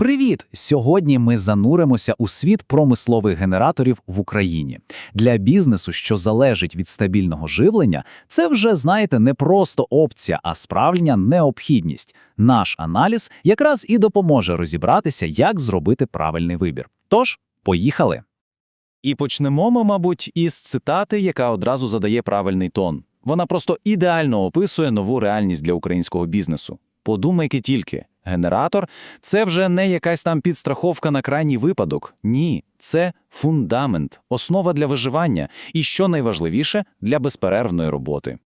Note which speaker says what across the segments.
Speaker 1: Привіт! Сьогодні ми зануримося у світ промислових генераторів в Україні. Для бізнесу, що залежить від стабільного живлення, це вже, знаєте, не просто опція, а справжня необхідність. Наш аналіз якраз і допоможе розібратися, як зробити правильний вибір. Тож, поїхали!
Speaker 2: І почнемо ми, мабуть, із цитати, яка одразу задає правильний тон. Вона просто ідеально описує нову реальність для українського бізнесу. Подумайте тільки, генератор це вже не якась там підстраховка на крайній випадок. Ні, це фундамент, основа для виживання і, що найважливіше, для безперервної роботи.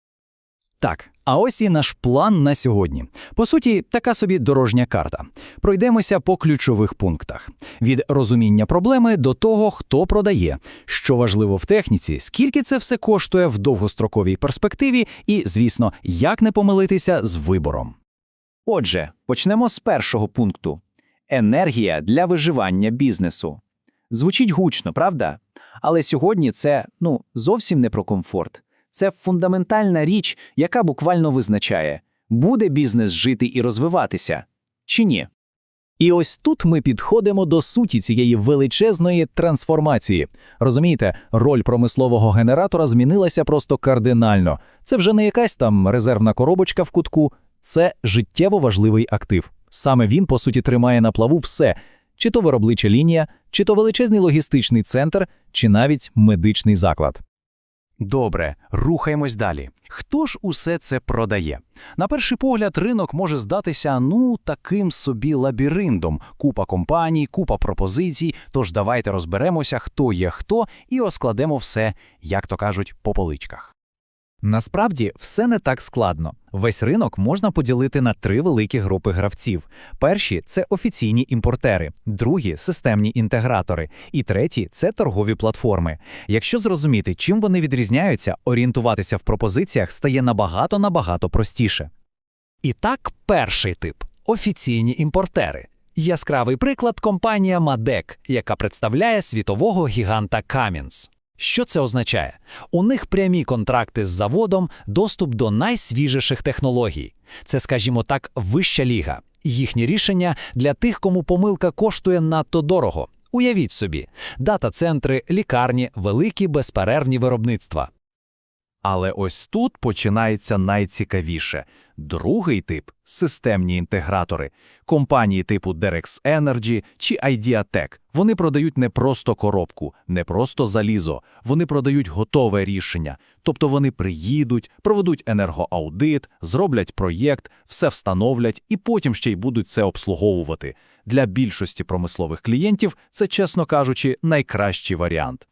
Speaker 3: Так, а ось і наш план на сьогодні. По суті, така собі дорожня карта. Пройдемося по ключових пунктах: від розуміння проблеми до того, хто продає, що важливо в техніці, скільки це все коштує в довгостроковій перспективі, і, звісно, як не помилитися з вибором.
Speaker 1: Отже, почнемо з першого пункту: енергія для виживання бізнесу. Звучить гучно, правда? Але сьогодні це ну зовсім не про комфорт. Це фундаментальна річ, яка буквально визначає, буде бізнес жити і розвиватися чи ні.
Speaker 3: І ось тут ми підходимо до суті цієї величезної трансформації. Розумієте, роль промислового генератора змінилася просто кардинально. Це вже не якась там резервна коробочка в кутку, це життєво важливий актив. Саме він, по суті, тримає на плаву все: чи то виробнича лінія, чи то величезний логістичний центр, чи навіть медичний заклад. Добре, рухаємось далі. Хто ж усе це продає? На перший погляд, ринок може здатися ну таким собі лабіринтом. Купа компаній, купа пропозицій. Тож давайте розберемося, хто є хто, і оскладемо все, як то кажуть, по поличках. Насправді все не так складно. Весь ринок можна поділити на три великі групи гравців. Перші це офіційні імпортери, другі системні інтегратори, і треті це торгові платформи. Якщо зрозуміти, чим вони відрізняються, орієнтуватися в пропозиціях стає набагато набагато простіше. І так, перший тип офіційні імпортери. Яскравий приклад компанія Мадек, яка представляє світового гіганта Камінс. Що це означає? У них прямі контракти з заводом, доступ до найсвіжіших технологій. Це, скажімо так, вища ліга. Їхні рішення для тих, кому помилка коштує надто дорого. Уявіть собі, дата-центри, лікарні, великі безперервні виробництва.
Speaker 2: Але ось тут починається найцікавіше. Другий тип системні інтегратори, компанії типу Derex Energy чи Ideatech. Вони продають не просто коробку, не просто залізо, вони продають готове рішення. Тобто вони приїдуть, проведуть енергоаудит, зроблять проєкт, все встановлять і потім ще й будуть це обслуговувати. Для більшості промислових клієнтів це, чесно кажучи, найкращий варіант.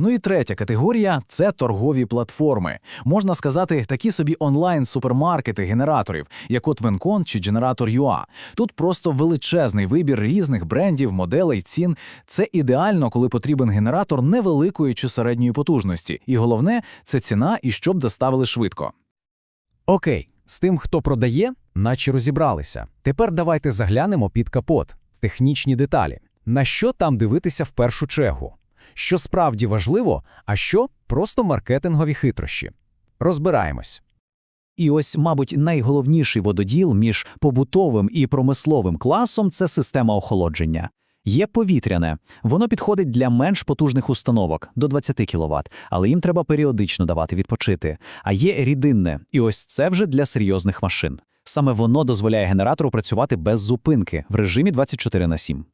Speaker 3: Ну і третя категорія це торгові платформи. Можна сказати, такі собі онлайн-супермаркети генераторів, як от Vencon чи Generator.ua. Тут просто величезний вибір різних брендів, моделей, цін. Це ідеально, коли потрібен генератор невеликої чи середньої потужності. І головне це ціна і щоб доставили швидко. Окей, з тим, хто продає, наче розібралися. Тепер давайте заглянемо під капот, технічні деталі. На що там дивитися в першу чергу? Що справді важливо, а що просто маркетингові хитрощі. Розбираємось.
Speaker 1: І ось, мабуть, найголовніший вододіл між побутовим і промисловим класом це система охолодження. Є повітряне, воно підходить для менш потужних установок до 20 кВт, але їм треба періодично давати відпочити. А є рідинне, і ось це вже для серйозних машин. Саме воно дозволяє генератору працювати без зупинки в режимі 24 на 7.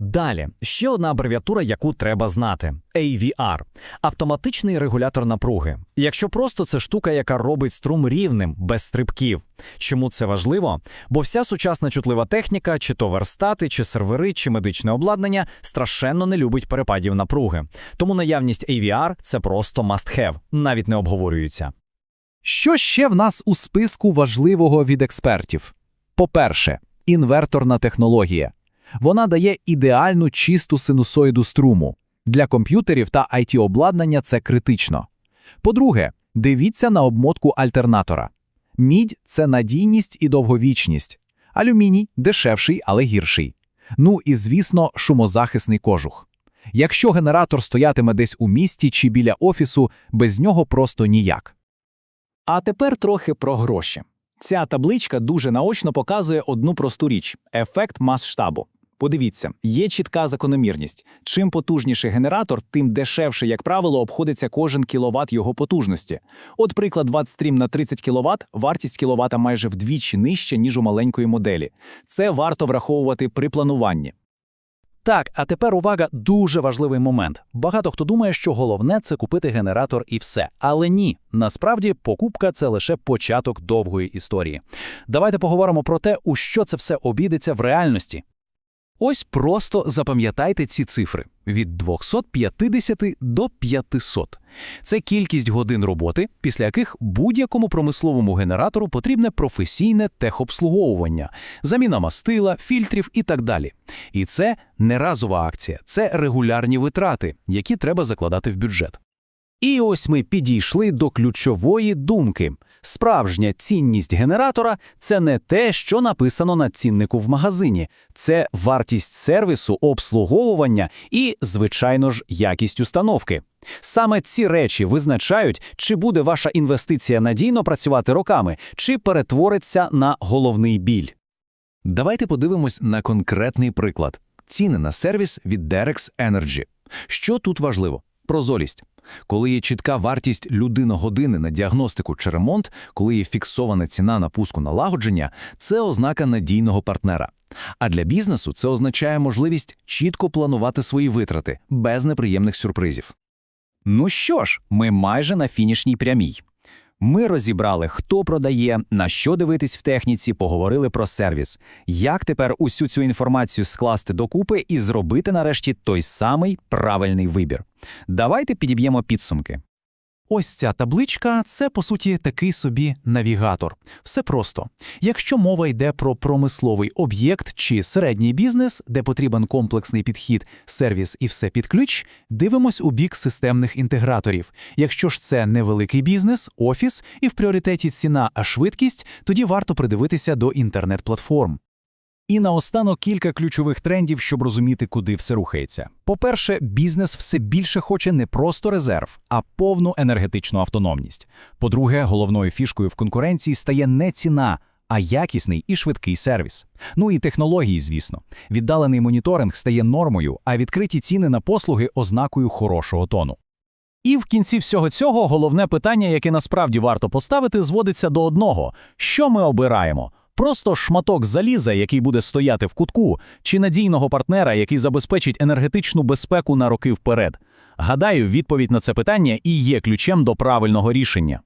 Speaker 3: Далі ще одна абревіатура, яку треба знати: AVR – автоматичний регулятор напруги. Якщо просто це штука, яка робить струм рівним, без стрибків. Чому це важливо? Бо вся сучасна чутлива техніка, чи то верстати, чи сервери, чи медичне обладнання страшенно не любить перепадів напруги. Тому наявність AVR – це просто must-have, навіть не обговорюється.
Speaker 1: Що ще в нас у списку важливого від експертів? По-перше, інверторна технологія. Вона дає ідеальну чисту синусоїду струму. Для комп'ютерів та it обладнання це критично. По-друге, дивіться на обмотку альтернатора. Мідь це надійність і довговічність. Алюміній дешевший, але гірший. Ну і, звісно, шумозахисний кожух. Якщо генератор стоятиме десь у місті чи біля офісу, без нього просто ніяк.
Speaker 4: А тепер трохи про гроші. Ця табличка дуже наочно показує одну просту річ ефект масштабу. Подивіться, є чітка закономірність. Чим потужніший генератор, тим дешевше, як правило, обходиться кожен кіловат його потужності. От приклад 20 на 30 кВт, вартість кіловата майже вдвічі нижча, ніж у маленької моделі. Це варто враховувати при плануванні.
Speaker 3: Так, а тепер увага, дуже важливий момент. Багато хто думає, що головне це купити генератор і все. Але ні, насправді покупка це лише початок довгої історії. Давайте поговоримо про те, у що це все обійдеться в реальності.
Speaker 1: Ось просто запам'ятайте ці цифри від 250 до 500. Це кількість годин роботи, після яких будь-якому промисловому генератору потрібне професійне техобслуговування, заміна мастила, фільтрів і так далі. І це не разова акція, це регулярні витрати, які треба закладати в бюджет.
Speaker 3: І ось ми підійшли до ключової думки. Справжня цінність генератора це не те, що написано на ціннику в магазині, це вартість сервісу, обслуговування і, звичайно ж, якість установки. Саме ці речі визначають, чи буде ваша інвестиція надійно працювати роками, чи перетвориться на головний біль.
Speaker 1: Давайте подивимось на конкретний приклад. Ціни на сервіс від Derex Energy. Що тут важливо? Прозорість. Коли є чітка вартість людиногодини на діагностику чи ремонт, коли є фіксована ціна на пуску налагодження, це ознака надійного партнера. А для бізнесу це означає можливість чітко планувати свої витрати без неприємних сюрпризів.
Speaker 3: Ну що ж, ми майже на фінішній прямій. Ми розібрали, хто продає, на що дивитись в техніці, поговорили про сервіс. Як тепер усю цю інформацію скласти докупи і зробити нарешті той самий правильний вибір. Давайте підіб'ємо підсумки. Ось ця табличка це по суті такий собі навігатор. Все просто. Якщо мова йде про промисловий об'єкт чи середній бізнес, де потрібен комплексний підхід, сервіс і все під ключ, дивимось у бік системних інтеграторів. Якщо ж це невеликий бізнес, офіс і в пріоритеті ціна, а швидкість, тоді варто придивитися до інтернет-платформ. І наостанок кілька ключових трендів, щоб розуміти, куди все рухається. По-перше, бізнес все більше хоче не просто резерв, а повну енергетичну автономність. По-друге, головною фішкою в конкуренції стає не ціна, а якісний і швидкий сервіс. Ну і технології, звісно. Віддалений моніторинг стає нормою, а відкриті ціни на послуги ознакою хорошого тону. І в кінці всього цього головне питання, яке насправді варто поставити, зводиться до одного: що ми обираємо? Просто шматок заліза, який буде стояти в кутку, чи надійного партнера, який забезпечить енергетичну безпеку на роки вперед. Гадаю, відповідь на це питання і є ключем до правильного рішення.